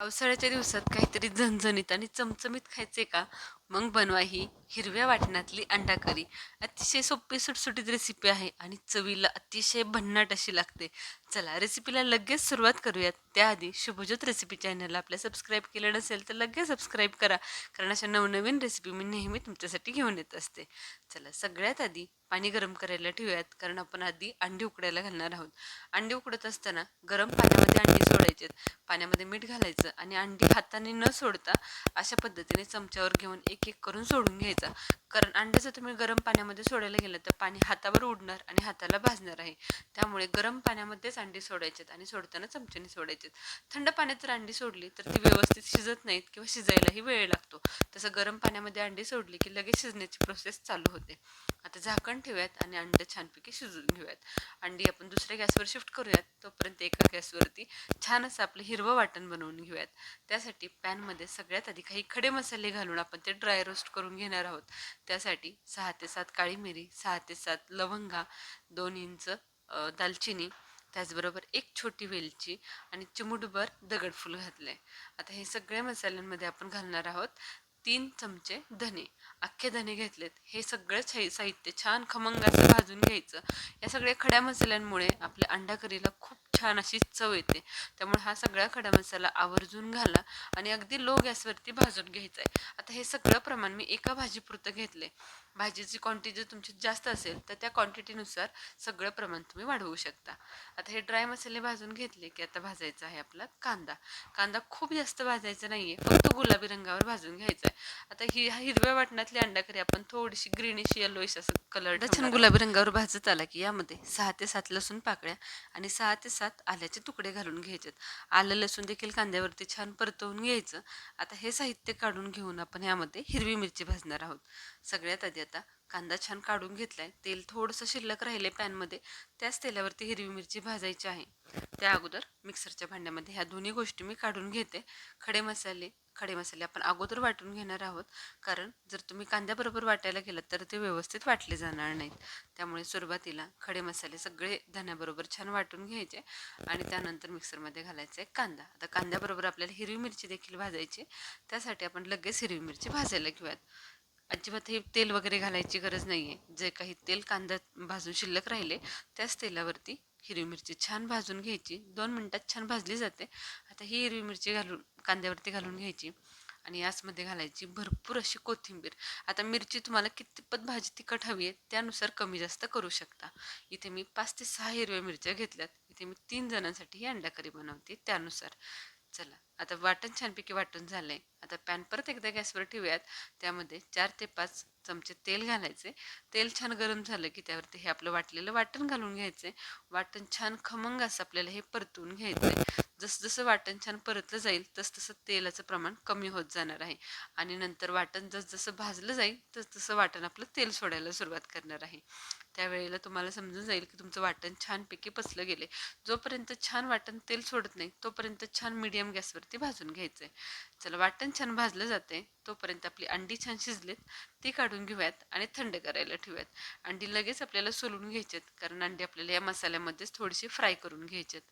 पावसाळ्याच्या दिवसात काहीतरी झणझणीत आणि चमचमीत खायचे का? मग बनवा ही हिरव्या वाटणातली अंडा करी अतिशय सोपी सुटसुटीत रेसिपी आहे आणि चवीला अतिशय भन्नाट अशी लागते. चला रेसिपीला लगेच सुरुवात करूयात. त्याआधी शुभज्योत रेसिपी चॅनलला आपल्या सबस्क्राईब केलं नसेल तर लगेच सबस्क्राईब करा. कारण अशा नवनवीन रेसिपी मी नेहमी तुमच्यासाठी घेऊन येत असते. चला सगळ्यात आधी पाणी गरम करायला ठेवूयात. कारण आपण आधी अंडी उकडायला घालणार आहोत. अंडी उकडत असताना गरम पाण्यामध्ये अंडी सोडायचे पाण्यामध्ये मीठ घालायचं आणि अंडी हाताने न सोडता अशा पद्धतीने चमच्यावर घेऊन एक एक करून सोडून घ्यायचा. कारण अंडे जर तुम्ही गरम पाण्यामध्ये सोडायला गेलं तर पाणी हातावर उडणार आणि हाताला भाजणार आहे. त्यामुळे गरम पाण्यामध्येच अंडी सोडायचेत आणि सोडताना चमच्याने सोडायचे थंड पाण्यात जर अंडी सोडली तर ती व्यवस्थित शिजत नाहीत किंवा शिजायलाही वेळ लागतो. तसं गरम पाण्यामध्ये अंडी सोडली की लगेच शिजण्याची प्रोसेस चालू होते. आता झाकण ठेवूयात आणि अंड छानपैकी शिजवून घेऊयात. अंडी आपण दुसऱ्या गॅसवर शिफ्ट करूयात. तोपर्यंत एका गॅसवरती छान असं आपलं हिरवं वाटण बनवून घेऊयात. त्यासाठी पॅनमध्ये सगळ्यात आधी काही खडे मसाले घालून आपण ते ड्राय रोस्ट करून घेणार आहोत. त्यासाठी सहा ते सात काळी मिरी सहा ते सात लवंगा दोन इंच दालचिनी त्याचबरोबर एक छोटी वेलची आणि चिमूटभर दगडफूल घातलं आहे आता हे सगळ्या मसाल्यांमध्ये आपण घालणार आहोत तीन चमचे धने. अख्खे धने घेतलेत. हे सगळं साहित्य छान खमंग असं भाजून घ्यायचं. या सगळ्या खड्या मसाल्यांमुळे आपल्या अंडा करीला खूप छान अशी चव येते. त्यामुळे हा सगळा खडा मसाला आवर्जून घाला आणि अगदी लो गॅसवरती भाजून घ्यायचा आहे आता हे सगळं प्रमाण मी एका भाजीपुरतं घेतले भाजीची क्वांटिटी जर तुमची जास्त असेल तर त्या क्वांटिटीनुसार सगळं प्रमाण तुम्ही वाढवू शकता. आता हे ड्राय मसाले भाजून घेतले की आता भाजायचा आहे आपला कांदा. कांदा खूप जास्त भाजायचा नाहीये फक्त गुलाबी रंगावर भाजून घ्यायचा आहे. आता ही हिरव्या वाटणातली अंडा करी आपण थोडीशी ग्रीनिश येलोइश असं कलर छान गुलाबी रंगावर भाजत आला की यामध्ये सहा ते सात लसूण पाकळ्या आणि सहा ते सात आल्याचे तुकडे घालून घ्यायचे आलं लसूण देखील कांद्यावरती छान परतवून घ्यायचं. आता हे साहित्य काढून घेऊन आपण यामध्ये हिरवी मिरची भाजणार आहोत. सगळ्यात आधी आता. कांदा छान काढून घेतलाय. तेल थोडंसं शिल्लक राहिले पॅनमध्ये. त्याच तेलावरती हिरवी मिरची भाजायची आहे. त्या अगोदर मिक्सरच्या भांड्यामध्ये ह्या दोन्ही गोष्टी मी काढून घेते. खडे मसाले खडे मसाले आपण अगोदर वाटून घेणार आहोत. कारण जर तुम्ही कांद्याबरोबर वाटायला गेलात तर ते व्यवस्थित वाटले जाणार नाहीत. त्यामुळे सुरुवातीला खडे मसाले सगळे धण्याबरोबर छान वाटून घ्यायचे आणि त्यानंतर मिक्सरमध्ये घालायचा एक कांदा. आता कांद्याबरोबर आपल्याला हिरवी मिरची देखील भाजायची त्यासाठी आपण लगेच हिरवी मिरची भाजायला घेऊयात. अजिबात हे तेल वगैरे घालायची गरज नाही आहे जे काही तेल कांदा भाजून शिल्लक राहिले त्याच तेलावरती हिरवी मिरची छान भाजून घ्यायची. दोन मिनटात छान भाजली जाते. आता ही हिरवी मिरची घालून कांद्यावरती घालून घ्यायची आणि याचमध्ये घालायची भरपूर अशी कोथिंबीर. आता मिरची तुम्हाला कितपत भाजी तिखट हवी आहे त्यानुसार कमी जास्त करू शकता. इथे मी पाच ते सहा हिरव्या मिरच्या घेतल्यात. इथे मी तीन जणांसाठी ही अंडा करी बनवते त्यानुसार. चला. आता वाटण छानपैकी वाटण आहे आता पॅन परत एकदा गॅसवर ठेवूयात. त्यामध्ये चार ते पाच चमचे तेल घालायचे तेल छान गरम झालं की त्यावरती हे आपलं वाटलेलं वाटण घालून घ्यायचंय. वाटण छान खमंग असं आपल्याला हे परतून घ्यायचंय. जसजसं वाटण छान परतलं जाईल तस तसं तेलाचं प्रमाण कमी होत जाणार आहे. आणि नंतर वाटण जसजसं भाजलं जाईल तस तसं वाटण आपलं तेल सोडायला सुरुवात करणार आहे. त्यावेळेला तुम्हाला समजून जाईल की तुमचं वाटण छानपैकी पसलं गेले जोपर्यंत छान वाटण तेल सोडत नाही तोपर्यंत छान मीडियम गॅसवरती भाजून घ्यायचं आहे चला वाटण छान भाजलं जाते तोपर्यंत आपली अंडी छान शिजलेत ती काढून घेऊयात आणि थंड करायला ठेवूयात. अंडी लगेच आपल्याला सोलून घ्यायचेत कारण अंडी आपल्याला या मसाल्यामध्येच थोडीशी फ्राय करून घ्यायचेत.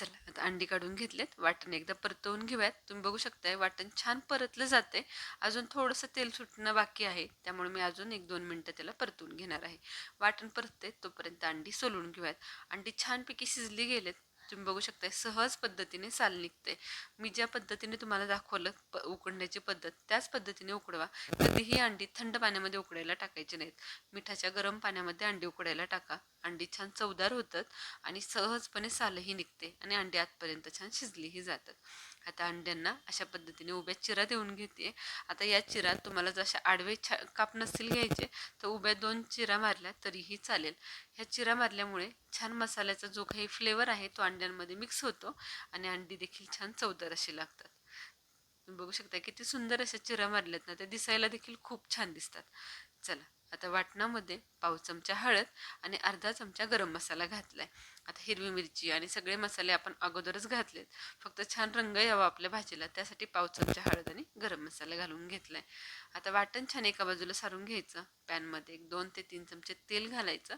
चला आता अंडी काढून घेतलेत. वाटण एकदा परतवून घेऊयात. तुम्ही बघू शकताय वाटण छान परतलं जाते अजून थोडंसं तेल सुटणं बाकी आहे. त्यामुळे मी अजून एक दोन मिनटं त्याला परतवून घेणार आहे. वाटण परतते तोपर्यंत अंडी सोलून घेऊयात. अंडी छानपैकी शिजली गेलेत. तुम्ही बघू शकता सहज पद्धतीने साल निघते मी ज्या पद्धतीने तुम्हाला दाखवलं प उकडण्याची पद्धत त्याच पद्धतीने उकडवा. कधीही अंडी थंड पाण्यामध्ये उकडायला टाकायची नाहीत. मिठाच्या गरम पाण्यामध्ये अंडी उकडायला टाका. अंडी छान चवदार होतात आणि सहजपणे सालही निघते आणि अंडी आतपर्यंत छान शिजलीही जातात. आता अंड्यांना अशा पद्धतीने उभ्या चिरा देऊन घेते. आता या चिरा तुम्हाला जशा आडवे छा काप नसतील घ्यायचे तर उभ्या दोन चिरा मारल्या तरीही चालेल. ह्या चिरा मारल्यामुळे छान मसाल्याचा जो काही फ्लेवर आहे तो अंड्यांमध्ये मिक्स होतो आणि अंडी देखील छान चवदार अशी लागतात. तुम्ही बघू शकता किती सुंदर अशा चिरा मारल्यात ना त्या दिसायला देखील खूप छान दिसतात. चला. आता वाटणामध्ये पाव चमचा हळद आणि अर्धा चमचा गरम मसाला घातला आहे आता हिरवी मिरची आणि सगळे मसाले आपण अगोदरच घातलेत. फक्त छान रंग यावा आपल्या भाजीला त्यासाठी पाव चमचा हळद आणि गरम मसाला घालून घेतला आहे आता वाटण छान एका बाजूला सारून घ्यायचं. पॅनमध्ये एक दोन ते तीन चमचे तेल घालायचं.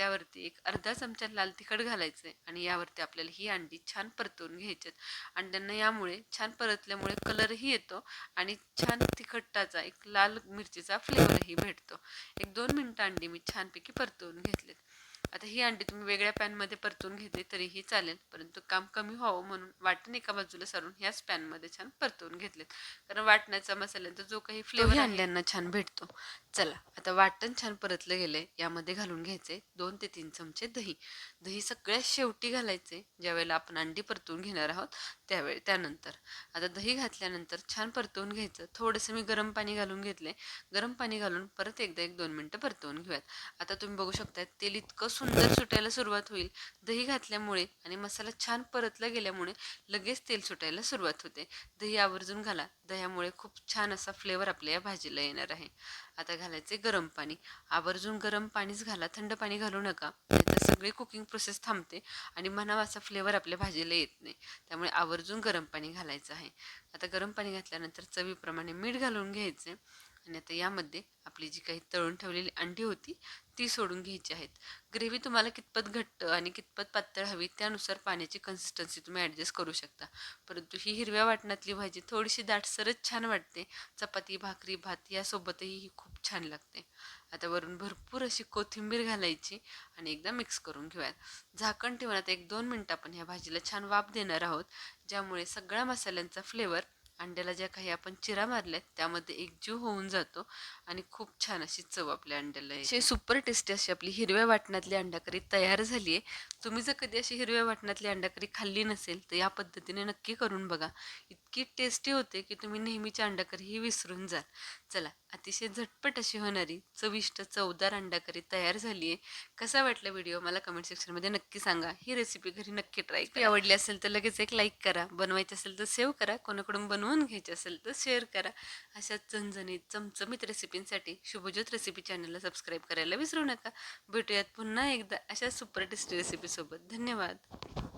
त्यावरती एक अर्धा चमचा लाल तिखट घालायचं आहे आणि यावरती आपल्याला ही अंडी छान परतवून घ्यायची अंड्यांना यामुळे छान परतल्यामुळे कलरही येतो आणि छान तिखटाचा एक लाल मिरचीचा फ्लेवरही भेटतो. एक दोन मिनटं अंडी मी छानपैकी परतवून घेतलेत. आता ही अंडी तुम्ही वेगळ्या पॅनमध्ये परतून घेतली तरीही चालेल परंतु काम कमी व्हावं म्हणून वाटण एका बाजूला सारून ह्याच पॅनमध्ये छान परतवून घेतलेत. कारण वाटण्याचा मसाल्यांचा जो काही फ्लेवर अंड्यांना छान भेटतो. चला आता वाटण छान परतलं गेलंय यामध्ये घालून घ्यायचे दोन ते तीन चमचे दही. दही सगळ्यात शेवटी घालायचे ज्यावेळेला आपण अंडी परतवून घेणार आहोत त्यावेळी त्यानंतर. आता दही घातल्यानंतर छान परतवून घ्यायचं. थोडंसं मी गरम पाणी घालून घेतले गरम पाणी घालून परत एकदा एक दोन मिनटं परतवून घेऊयात. आता तुम्ही बघू शकता तेल इतकं सुंदर सुटायला सुरुवात होईल. दही घातल्यामुळे आणि मसाला छान परतला गेल्यामुळे लगेच तेल सुटायला सुरुवात होते. दही आवर्जून घाला. दह्यामुळे खूप छान असा फ्लेवर आपल्या या भाजीला येणार आहे. आता घालायचे गरम पाणी. आवर्जून गरम पाणीच घाला थंड पाणी घालू नका. तर सगळी कुकिंग प्रोसेस थांबते आणि म्हणावा असा फ्लेवर आपल्या भाजीला येत नाही. त्यामुळे आवर्जून गरम पाणी घालायचं आहे. आता गरम पाणी घातल्यानंतर चवीप्रमाणे मीठ घालून घ्यायचे आणि आता यामध्ये आपली जी काही तळून ठेवलेली अंडी होती ती सोडून घ्यायची आहेत. ग्रेव्ही तुम्हाला कितपत घट्ट आणि कितपत पातळ हवी त्यानुसार पाण्याची कन्सिस्टन्सी तुम्ही ॲडजस्ट करू शकता. परंतु ही हिरव्या वाटणातली भाजी थोडीशी दाटसरच छान वाटते. चपाती भाकरी भात यासोबतही ही खूप छान लागते. आता वरून भरपूर अशी कोथिंबीर घालायची आणि एकदा मिक्स करून घेऊयात. झाकण ठेवून आता एक दोन मिनटं आपण ह्या भाजीला छान वाफ देणार आहोत ज्यामुळे सगळ्या मसाल्यांचा फ्लेवर अंड्याला ज्या काही आपण चिरा मारल्यात त्यामध्ये एकजीव होऊन जातो आणि खूप छान अशी चव आपल्या अंड्याला अशी सुपर टेस्टी अशी आपली हिरव्या वाटणातली अंडाकरी तयार झाली आहे तुम्ही जर कधी अशी हिरव्या वाटणातली अंडाकरी खाल्ली नसेल तर या पद्धतीने नक्की करून बघा. इतकी टेस्टी होते की तुम्ही नेहमीची अंडाकरी ही विसरून जाल. चला अतिशय झटपट अशी होणारी चविष्ट चवदार अंडाकरी तयार झाली आहे. कसा वाटला व्हिडिओ मला कमेंट सेक्शनमध्ये नक्की सांगा. ही रेसिपी घरी नक्की ट्राय करा. आवडली असेल तर लगेच एक लाईक करा. बनवायची असेल तर सेव्ह करा. कोणाकडून बनवून घ्यायची असेल तर शेअर करा. अशा चणचणीत चमचमीत रेसिपींसाठी शुभज्योत रेसिपी चॅनलला सबस्क्राईब करायला विसरू नका. भेटूयात पुन्हा एकदा अशा सुपर टेस्टी रेसिपी रेसिपीसोबत धन्यवाद.